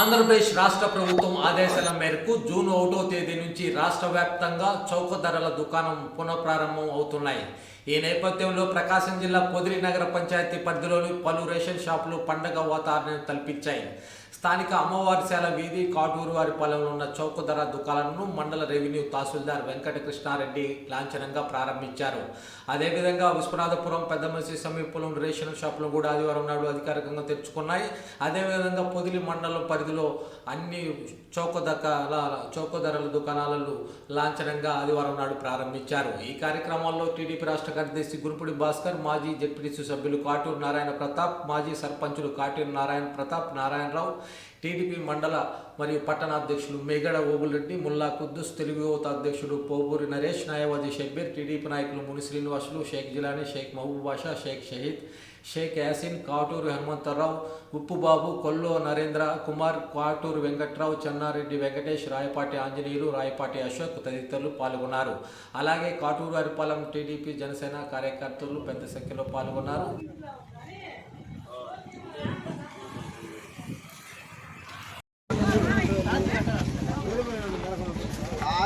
Andhra Pradesh రాష్ట్ర ప్రభుత్వం ఆదేశాల మేరకు జూన్ ఒకటో తేదీ నుంచి రాష్ట్ర వ్యాప్తంగా చౌక ధరల దుకాణం పునఃప్రారంభం అవుతున్నాయి. ఈ నేపథ్యంలో ప్రకాశం జిల్లా పొదిలి నగర పంచాయతీ పరిధిలోని పలు రేషన్ షాపులు పండగ వాతావరణం కల్పించాయి స్థానిక అమ్మవారిశాల వీధి కాటూరు వారి పాలెంలో ఉన్న చౌక ధర దుకాణాలను మండల రెవెన్యూ తహసీల్దార్ వెంకటకృష్ణారెడ్డి లాంఛనంగా ప్రారంభించారు. అదేవిధంగా విశ్వనాథపురం పెద్దమసి సమీపంలో రేషన్ షాపులు కూడా ఆదివారం నాడు అధికారికంగా తెరుచుకున్నాయి. అదేవిధంగా పొదిలి మండలం పరిధిలో అన్ని చౌక దకాల చౌక ధరల దుకాణాలను లాంఛనంగా ఆదివారం నాడు ప్రారంభించారు. ఈ కార్యక్రమాల్లో టీడీపీ రాష్ట్ర కార్యదర్శి గురుపుడి భాస్కర్ మాజీ జెడ్పీటీసీ సభ్యులు కాటూరు నారాయణ ప్రతాప్ మాజీ సర్పంచులు కాటూరు నారాయణ ప్రతాప్ నారాయణరావు టీడీపీ మండల మరియు పట్టణ అధ్యక్షులు మేగడ ఓబులరెడ్డి ముల్లా కుద్దుస్ తెలుగు యువత అధ్యక్షుడు పోబూరి నరేష్ న్యాయవాది షబ్బీర్ టీడీపీ నాయకులు ముని శ్రీనివాసులు షేక్ జిలానీ షేక్ మహబూబ్ బాషా షేక్ షహీద్ షేక్ యాసిన్ కాటూరు హనుమంతరావు ఉప్పుబాబు కొల్లో నరేంద్ర కుమార్ కాటూరు వెంకట్రావు చెన్నారెడ్డి వెంకటేష్ రాయపాటి ఆంజనేయులు రాయపాటి అశోక్ తదితరులు పాల్గొన్నారు. అలాగే కాటూరు అరిపాలెం టీడీపీ జనసేన కార్యకర్తలు పెద్ద సంఖ్యలో పాల్గొన్నారు.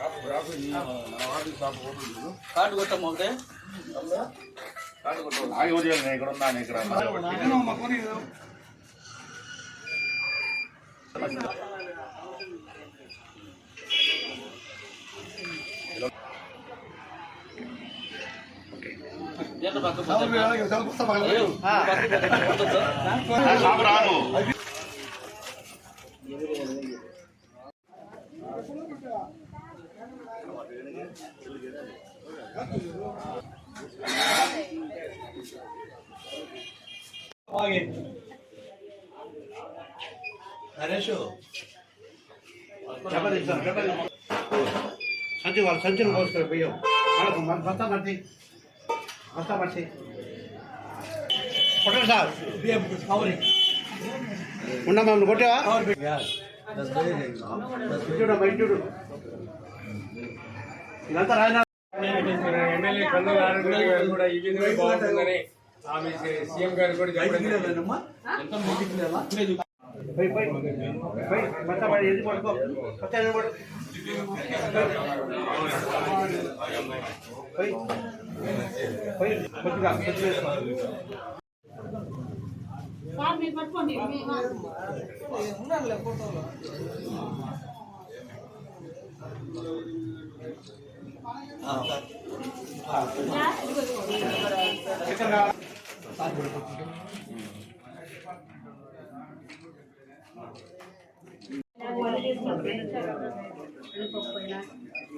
అది అన్నం అన్న, అయిపోయిందా ఆ, మొన్నటి వస్తాడు. ఏమో మా కొని ఏదో. సాగు వేయాలి, సాగు పుస్తకం పగలలేదు. సంచి వాళ్ళు సంచులు కోసుకొని పోయాం. వాళ్ళకు మన బస్తా పడితే బస్తా పడితే కొట్టండి సార్. ఉన్నా మమ్మల్ని కొట్టావా? ఇచ్చుడు బయటుడు ఇదంతా రాజనా ఎమ్మెల్యే కొండల ఆరోగ్య గారు కూడా ఈ విధంగా బాగుంటుందని ఆమె సీఎం గారు కూడా చెప్పడం పోయి పోయి పోయి బస్తా పడి ఎందుకు పడుకో. ఎందుకు పడు పోయి పోయి కొద్దిగా కొద్దిగా వేసుకో.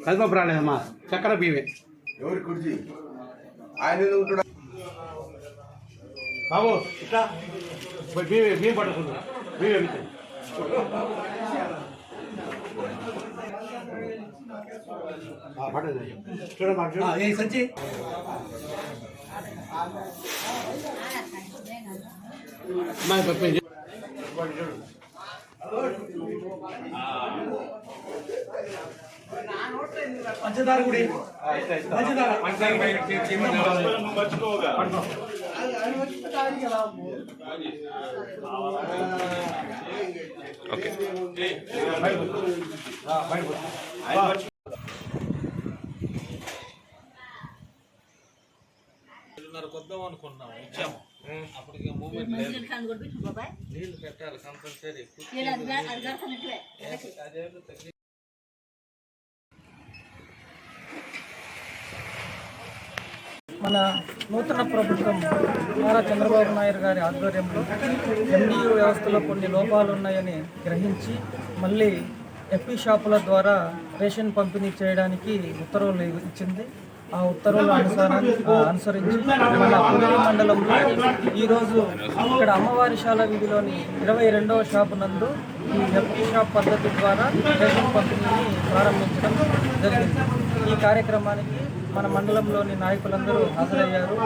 కందిపప్పు రాలేదమ్మా చక్కెర బియ్యమే ఎవరి కుర్చీ ఆయన ఎందుకు ఉంటాడు బాబు ఇట్లా పోయి బియ్యం బియ్యం పట్టుకుందా సంచి? పంచదార గుడి. పంచదార. పంచదార ఏడున్నర కొద్దాం అనుకున్నాం ఇచ్చాము. అప్పటికి మూమెంట్ లేదు. నీళ్ళు పెట్టాలి కంపల్సరీ. అదే తగ్గి మన నూతన ప్రభుత్వం నారా చంద్రబాబు నాయుడు గారి ఆధ్వర్యంలో ఎండియు వ్యవస్థలో కొన్ని లోపాలు ఉన్నాయని గ్రహించి మళ్ళీ ఎఫ్పీ షాపుల ద్వారా రేషన్ పంపిణీ చేయడానికి ఉత్తర్వులు ఇచ్చింది. ఆ ఉత్తర్వుల అనుసారం అనుసరించి మన పులిరి మండలంలో ఈరోజు ఇక్కడ అమ్మవారి శాల వీధిలోని ఇరవై రెండవ షాపు నందు ఈ ఎఫ్టీ షాప్ పద్ధతి ద్వారా రేషన్ పంపిణీని ప్రారంభించడం జరిగింది. ఈ కార్యక్రమానికి మన మండలంలోని నాయకులందరూ హాజరయ్యారు.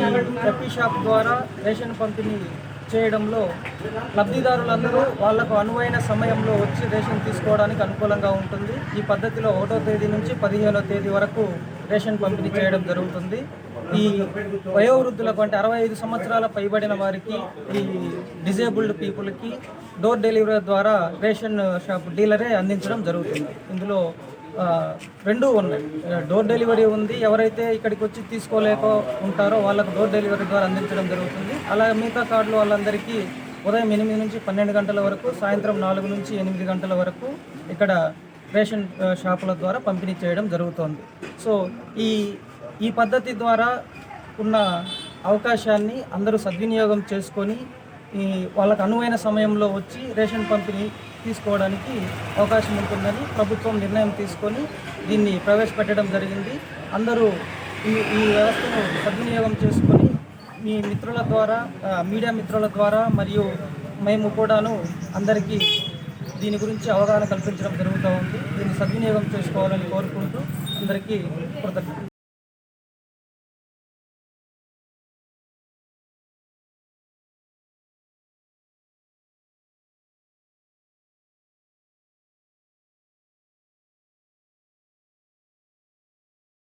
ఈ కప్పీ షాప్ ద్వారా రేషన్ పంపిణీ చేయడంలో లబ్ధిదారులందరూ వాళ్ళకు అనువైన సమయంలో వచ్చి రేషన్ తీసుకోవడానికి అనుకూలంగా ఉంటుంది. ఈ పద్ధతిలో ఒకటో తేదీ నుంచి పదిహేనో తేదీ వరకు రేషన్ పంపిణీ చేయడం జరుగుతుంది. ఈ వయోవృద్ధులకు అంటే అరవై ఐదు సంవత్సరాల పైబడిన వారికి ఈ డిజేబుల్డ్ పీపుల్కి డోర్ డెలివరీ ద్వారా రేషన్ షాప్ డీలరే అందించడం జరుగుతుంది. ఇందులో రెండూ ఉన్నాయి. డోర్ డెలివరీ ఉంది. ఎవరైతే ఇక్కడికి వచ్చి తీసుకోలేక ఉంటారో వాళ్ళకు డోర్ డెలివరీ ద్వారా అందించడం జరుగుతుంది. అలాగే మిగతా కార్డులు వాళ్ళందరికీ ఉదయం ఎనిమిది నుంచి పన్నెండు గంటల వరకు సాయంత్రం నాలుగు నుంచి ఎనిమిది గంటల వరకు ఇక్కడ రేషన్ షాపుల ద్వారా పంపిణీ చేయడం జరుగుతోంది. సో ఈ ఈ పద్ధతి ద్వారా ఉన్న అవకాశాన్ని అందరూ సద్వినియోగం చేసుకొని ఈ వాళ్ళకు అనువైన సమయంలో వచ్చి రేషన్ పంపిణీ తీసుకోవడానికి అవకాశం ఉంటుందని ప్రభుత్వం నిర్ణయం తీసుకొని దీన్ని ప్రవేశపెట్టడం జరిగింది. అందరూ ఈ ఈ వ్యవస్థను సద్వినియోగం చేసుకొని మీ మిత్రుల ద్వారా మీడియా మిత్రుల ద్వారా మరియు మేము కూడాను అందరికీ దీని గురించి అవగాహన కల్పించడం జరుగుతూ ఉంది. దీన్ని సద్వినియోగం చేసుకోవాలని కోరుకుంటూ అందరికీ కృతజ్ఞతలు.